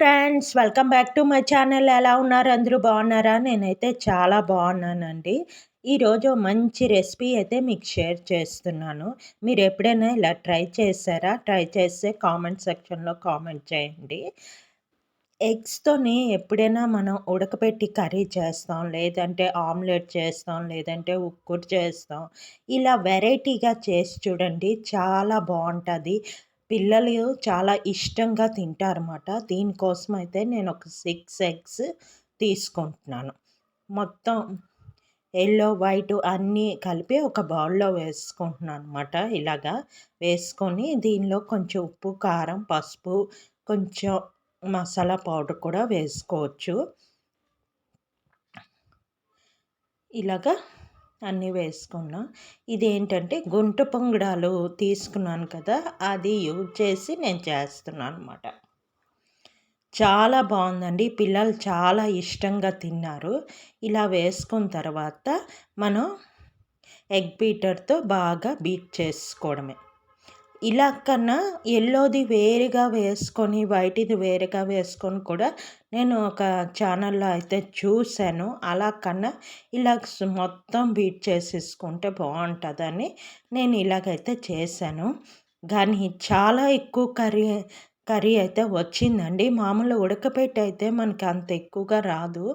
Friends welcome back to my channel. ఎలా ఉన్నారు? అందరూ బాగున్నారా? నేనైతే చాలా బాగున్నానండి. ఈరోజు మంచి రెసిపీ అయితే మీకు షేర్ చేస్తున్నాను. మీరు ఎప్పుడైనా ఇలా ట్రై చేశారా? ట్రై చేస్తే కామెంట్ సెక్షన్లో కామెంట్ చేయండి. ఎగ్స్తోని ఎప్పుడైనా మనం ఉడకపెట్టి కర్రీ చేస్తాం లేదంటే ఆమ్లెట్ చేస్తాం లేదంటే ఉక్కుడు చేస్తాం. ఇలా వెరైటీగా చేసి చూడండి చాలా బాగుంటుంది. పిల్లలు చాలా ఇష్టంగా తింటారన్నమాట. దీనికోసం అయితే నేను ఒక సిక్స్ ఎగ్స్ తీసుకుంటున్నాను. మొత్తం ఎల్లో వైట్ అన్నీ కలిపి ఒక బౌల్లో వేసుకుంటున్నాను అనమాట ఇలాగా వేసుకొని దీనిలో కొంచెం ఉప్పు కారం పసుపు కొంచెం మసాలా పౌడర్ కూడా వేసుకోవచ్చు. ఇలాగా అన్నీ వేసుకున్నా. ఇదేంటంటే గుంట పొంగడాలు తీసుకున్నాను కదా అది యూజ్ చేసి నేను చేస్తున్నాను అనమాట చాలా బాగుందండి. పిల్లలు చాలా ఇష్టంగా తిన్నారు. ఇలా వేసుకున్న తర్వాత మనం ఎగ్ బీటర్తో బాగా బీట్ చేసుకోవడమే. ఇలా కన్నా ఎల్లోది వేరుగా వేసుకొని వైట్ది వేరుగా వేసుకొని కూడా నేను ఒక ఛానల్లో అయితే చూశాను. అలా కన్నా ఇలా మొత్తం బీట్ చేసేసుకుంటే బాగుంటుందని నేను ఇలాగైతే చేశాను. కానీ చాలా ఎక్కువ కర్రీ కర్రీ అయితే వచ్చిందండి. మామూలు ఉడకపెట్టి అయితే మనకి అంత ఎక్కువగా రాదు.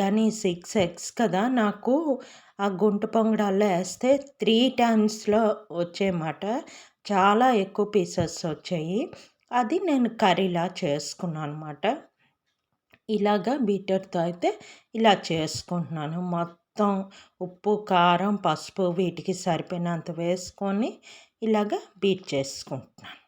కానీ సిక్స్ ఎగ్స్ కదా నాకు ఆ గుంట పొంగడాల్లో వేస్తే త్రీ టైమ్స్లో వచ్చేమాట చాలా ఎక్కువ పీసెస్ వచ్చాయి. అది నేను కర్రీలా చేసుకున్నాను అనమాట ఇలాగా బీటర్తో అయితే ఇలా చేసుకుంటున్నాను. మొత్తం ఉప్పు కారం పసుపు వీటికి సరిపోయినంత వేసుకొని ఇలాగా బీట్ చేసుకుంటున్నాను.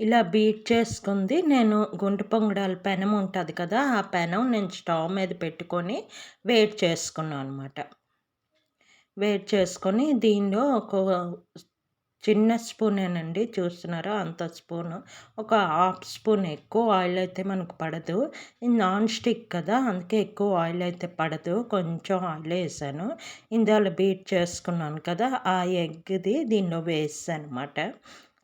ఇలా బీట్ చేసుకుంది. నేను గుండు పొంగడాల పెనం ఉంటుంది కదా ఆ పెనం నేను స్టవ్ మీద పెట్టుకొని వేట్ చేసుకున్నాను అనమాట వేట్ చేసుకొని దీనిలో ఒక చిన్న స్పూనేనండి. చూస్తున్నారా? అంత స్పూన్. ఒక హాఫ్ స్పూన్ ఎక్కువ ఆయిల్ అయితే మనకు పడదు. నాన్ స్టిక్ కదా అందుకే ఎక్కువ ఆయిల్ అయితే పడదు. కొంచెం ఆయిల్ వేసాను. ఇందులో బీట్ చేసుకున్నాను కదా ఆ ఎగ్ది దీనిలో వేసాను అనమాట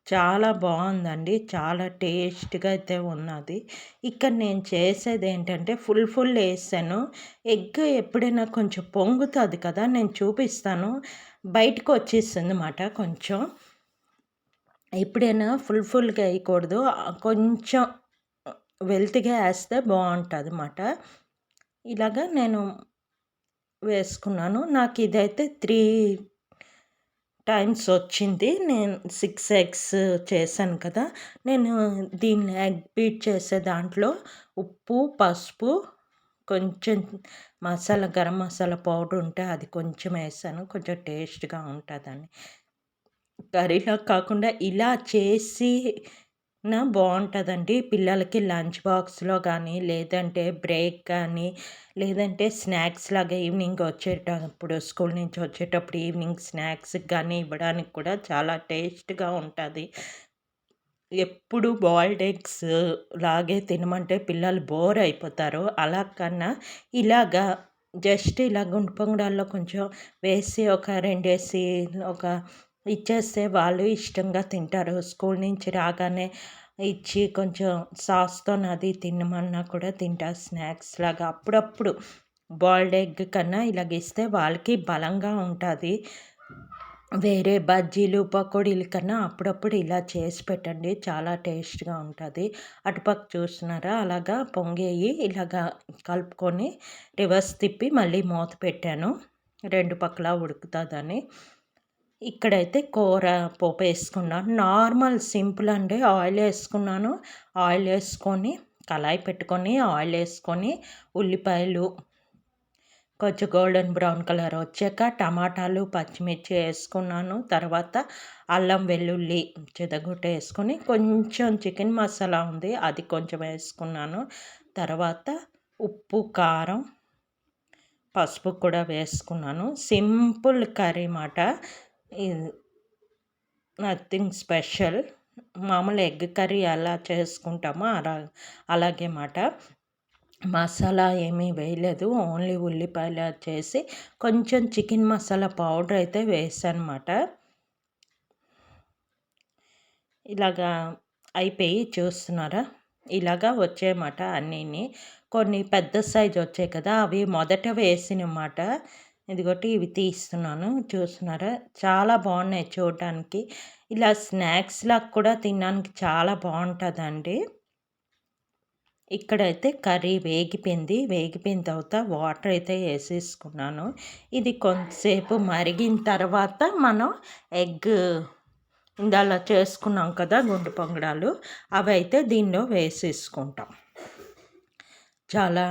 చాలా బాగుందండి. చాలా టేస్ట్గా అయితే ఉన్నది. ఇక్కడ నేను చేసేది ఏంటంటే ఫుల్ ఫుల్ వేసాను. ఎగ్ ఎప్పుడైనా కొంచెం పొంగుతుంది కదా నేను చూపిస్తాను. బయటకు వచ్చేస్తుంది అన్నమాట కొంచెం. ఎప్పుడైనా ఫుల్ ఫుల్గా వేయకూడదు. కొంచెం వెల్తిగా వేస్తే బాగుంటుంది అన్నమాట ఇలాగా నేను వేసుకున్నాను. నాకు ఇదైతే త్రీ టైమ్స్ వచ్చింది నేను సిక్స్ ఎగ్స్ చేశాను కదా. నేను దీన్ని ఎగ్ బీట్ చేసే దాంట్లో ఉప్పు పసుపు కొంచెం మసాలా గరం మసాలా పౌడర్ ఉంటే అది కొంచెం వేసాను. కొంచెం టేస్ట్గా ఉంటుందని. కర్రీలో కాకుండా ఇలా చేసి నా బాగుంటుందండి పిల్లలకి లంచ్ బాక్స్లో కానీ లేదంటే బ్రేక్ కానీ లేదంటే స్నాక్స్ లాగా ఈవినింగ్ వచ్చేటప్పుడు స్కూల్ నుంచి వచ్చేటప్పుడు ఈవినింగ్ స్నాక్స్ కానీ ఇవ్వడానికి కూడా చాలా టేస్ట్గా ఉంటుంది. ఎప్పుడు బాయిల్డ్ ఎగ్స్ లాగే తినమంటే పిల్లలు బోర్ అయిపోతారు. అలా కన్నా ఇలాగా జస్ట్ ఇలా గుండు పొంగడాల్లో కొంచెం వేసి ఒక రెండేసి ఒక ఇచ్చేస్తే వాళ్ళు ఇష్టంగా తింటారు. స్కూల్ నుంచి రాగానే ఇచ్చి కొంచెం సాస్తో అది తినమన్నా కూడా తింటారు స్నాక్స్ లాగా. అప్పుడప్పుడు బాయిల్డ్ ఎగ్ కన్నా ఇలాగ ఇస్తే వాళ్ళకి బలంగా ఉంటుంది. వేరే బజ్జీలు పకోడీలు కన్నా అప్పుడప్పుడు ఇలా చేసి పెట్టండి. చాలా టేస్ట్గా ఉంటుంది. అటుపక్క చూస్తున్నారా? అలాగా పొంగేయి ఇలాగా కలుపుకొని రివర్స్ తిప్పి మళ్ళీ మూత పెట్టాను. రెండు పక్కల ఉడుకుతుందని. ఇక్కడైతే కూర పోపు వేసుకున్నాను. నార్మల్ సింపుల్ అండి. ఆయిల్ వేసుకున్నాను. ఆయిల్ వేసుకొని కళాయి పెట్టుకొని ఆయిల్ వేసుకొని ఉల్లిపాయలు కొంచెం గోల్డెన్ బ్రౌన్ కలర్ వచ్చాక టమాటాలు పచ్చిమిర్చి వేసుకున్నాను. తర్వాత అల్లం వెల్లుల్లి చెదగొట్ట వేసుకొని కొంచెం చికెన్ మసాలా ఉంది అది కొంచెం వేసుకున్నాను. తర్వాత ఉప్పు కారం పసుపు కూడా వేసుకున్నాను. సింపుల్ కర్రీ మాట. Nothing special. మామూలు ఎగ్ కర్రీ ఎలా చేసుకుంటామో? అలా అలాగే మాట. మసాలా ఏమీ వేయలేదు. ఓన్లీ ఉల్లిపాయలు చేసి కొంచెం చికెన్ మసాలా పౌడర్ అయితే వేసానమాట. ఇలాగా అయిపోయి చూస్తున్నారా? ఇలాగా వచ్చాయన్నమాట అన్నీని. కొన్ని పెద్ద సైజు వచ్చాయి కదా అవి మొదట వేసినమాట. ఇదిగోటి ఇవి తీస్తున్నాను. చూస్తున్నారా? చాలా బాగున్నాయి చూడటానికి ఇలా స్నాక్స్లా కూడా తినడానికి చాలా బాగుంటుందండి. ఇక్కడైతే కర్రీ వేగిపోయింది. వేగిపోయిన తర్వాత వాటర్ అయితే వేసేసుకున్నాను. ఇది కొంతసేపు మరిగిన తర్వాత మనం ఎగ్ ఇందాల చేసుకున్నాం కదా గుండు పొంగడాలు అవి అయితే దీనిలో వేసేసుకుంటాం. చాలా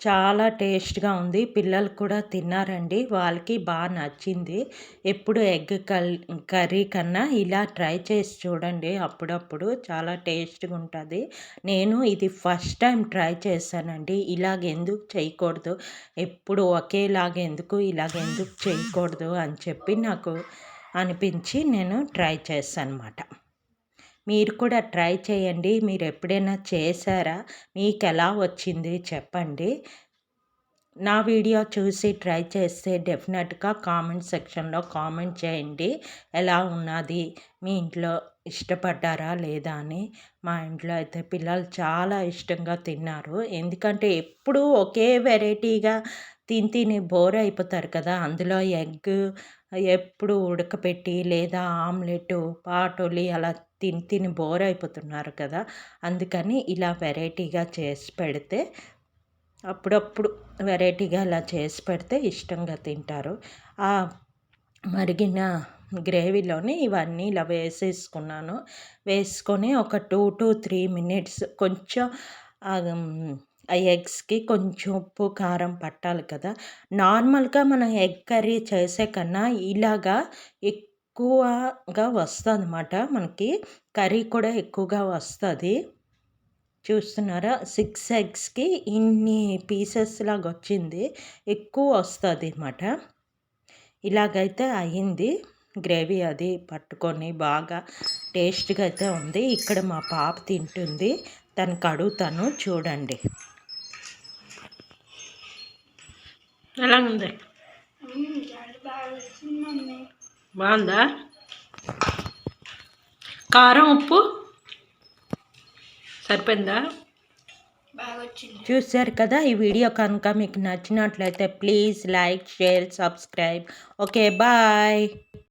చాలా టేస్ట్గా ఉంది. పిల్లలు కూడా తిన్నారండి. వాళ్ళకి బాగా నచ్చింది. ఎప్పుడు ఎగ్ కల్ కర్రీ కన్నా ఇలా ట్రై చేసి చూడండి. అప్పుడప్పుడు చాలా టేస్ట్గా ఉంటుంది. నేను ఇది ఫస్ట్ టైం ట్రై చేశానండి. ఇలాగ ఎందుకు చేయకూడదు? ఎప్పుడు ఒకేలాగ ఎందుకు ఇలాగ ఎందుకు చేయకూడదు అని చెప్పి నాకు అనిపించి నేను ట్రై చేశాను అనమాట మీరు కూడా ట్రై చేయండి. మీరు ఎప్పుడైనా చేశారా? మీకు ఎలా వచ్చింది? చెప్పండి. నా వీడియో చూసి ట్రై చేస్తే డెఫినెట్గా కామెంట్ సెక్షన్లో కామెంట్ చేయండి. ఎలా ఉన్నది? మీ ఇంట్లో ఇష్టపడ్డారా లేదా అని? మా ఇంట్లో అయితే పిల్లలు చాలా ఇష్టంగా తిన్నారు. ఎందుకంటే ఎప్పుడూ ఒకే వెరైటీగా తిని తిని బోర్ అయిపోతారు కదా! అందులో ఎగ్ ఎప్పుడు ఉడకపెట్టి లేదా ఆమ్లెట్ పాటోలి అలా తిని తిని బోర్ అయిపోతున్నారు కదా! అందుకని ఇలా వెరైటీగా చేసి పెడితే అప్పుడప్పుడు వెరైటీగా ఇలా చేసి పెడితే ఇష్టంగా తింటారు. ఆ మరిగిన గ్రేవీలోని ఇవన్నీ ఇలా వేసేసుకున్నాను. వేసుకొని ఒక టూ టు త్రీ మినిట్స్ కొంచెం ఎగ్స్కి కొంచెం ఉప్పు కారం పట్టాలి కదా. నార్మల్గా మనం ఎగ్ కర్రీ చేసే కన్నా ఇలాగా ఎక్కువగా వస్తుంది అన్నమాట మనకి కర్రీ కూడా ఎక్కువగా వస్తుంది. చూస్తున్నారా? సిక్స్ ఎగ్స్కి ఇన్ని పీసెస్ లాగా వచ్చింది. ఎక్కువ వస్తుంది అన్నమాట ఇలాగైతే అయింది. గ్రేవీ అది పట్టుకొని బాగా టేస్ట్గా అయితే ఉంది. ఇక్కడ మా పాప తింటుంది. తనకు అడుగుతాను చూడండి. ఎలా ఉంది బాగుందా? కారం ఉప్పు? సరిపోయిందా? చూశారు కదా ఈ వీడియో కనుక మీకు నచ్చినట్లయితే please like share subscribe. Okay bye.